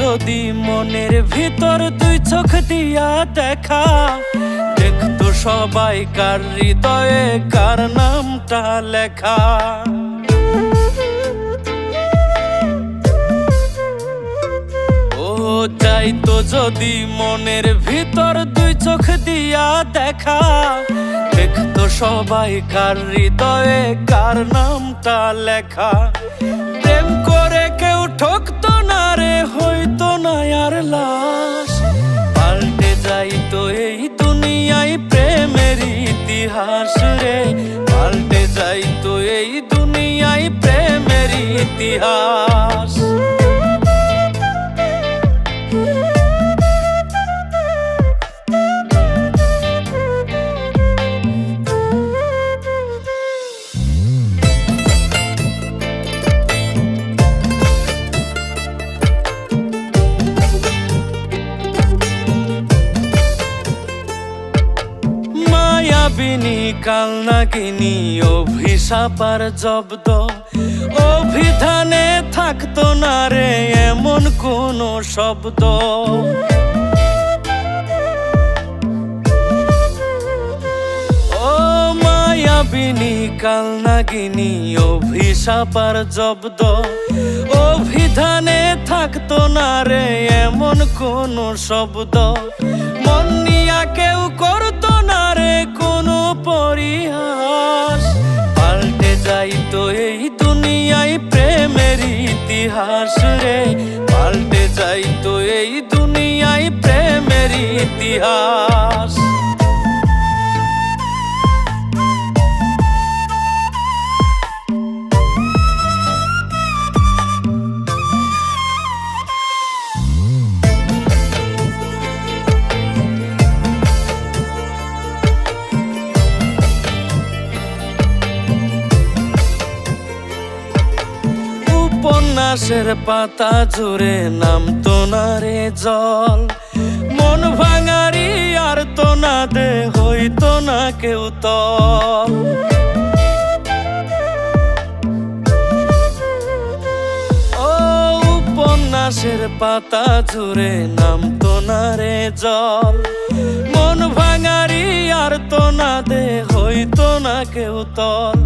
যদি মনের ভিতর তুই চোখ দিয়া দেখা, দেখতো সবাই কার হৃদয়ে কার নামটা লেখা। চাইতো যদি মনের ভিতর দুই চোখ দিয়া দেখা, দেখতো সবাই কার হৃদয়ে কার নামটা লেখা। প্রেম করে কেউ ঠকতো না রে লাশ পাল্টে যাইতো এই দুনিয়ায় প্রেমের ইতিহাস রে। পাল্টে যাইতো এই দুনিয়ায় প্রেমের ইতিহাস। কালনাগিনী অভিশাপার জব্দ। অভিধানে থাকতো না রে এমন কোন শব্দ। ও কালনাগিনী অভিশাপার জব্দ। অভিধানে থাকতো না রে এমন কোন শব্দ। মন নিয়া কেউ করতো না কোনো পরিহাস। পাল্টে যাইতো এই দুনিয়ায় প্রেমের ইতিহাস রে। পাল্টে যাইতো এই দুনিয়ায় প্রেমের ইতিহাস। উপন্যাসের পাতা জুড়ে নামতো না রে জল। মন ভাঙারি আর তো না দে হইতো না কেউ তল। উপন্যাসের পাতা জুড়ে নামতো না রে জল। মন ভাঙারি আর তো না দে হইতো না কেউ তল।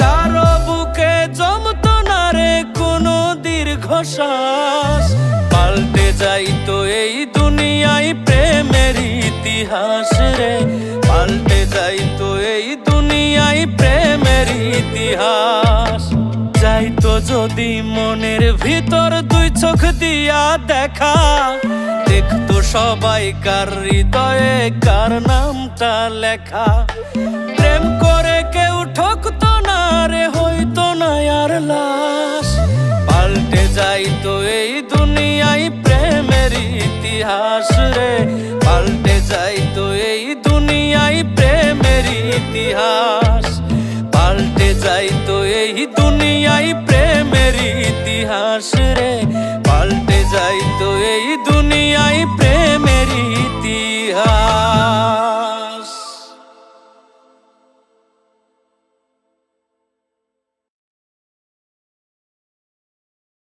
কারও বুকে জমতো দীর্ঘশ্বাস পাল্টে যাইতো এই দুনিয়ায় প্রেমের ইতিহাস রে। পাল্টে যাইতো এই দুনিয়ায় প্রেমের ইতিহাস। যাইতো যদি মনের ভিতর দুই চোখ দিয়া দেখা। দেখতো সবাই কার হৃদয়ে কার নামটা লেখা। প্রেম করে কেউ ঠকতো না রে হইতো না আর লাশ। ইতিহাস পাল্টে যাইতো এই দুনিয়ায় প্রেমের ইতিহাস।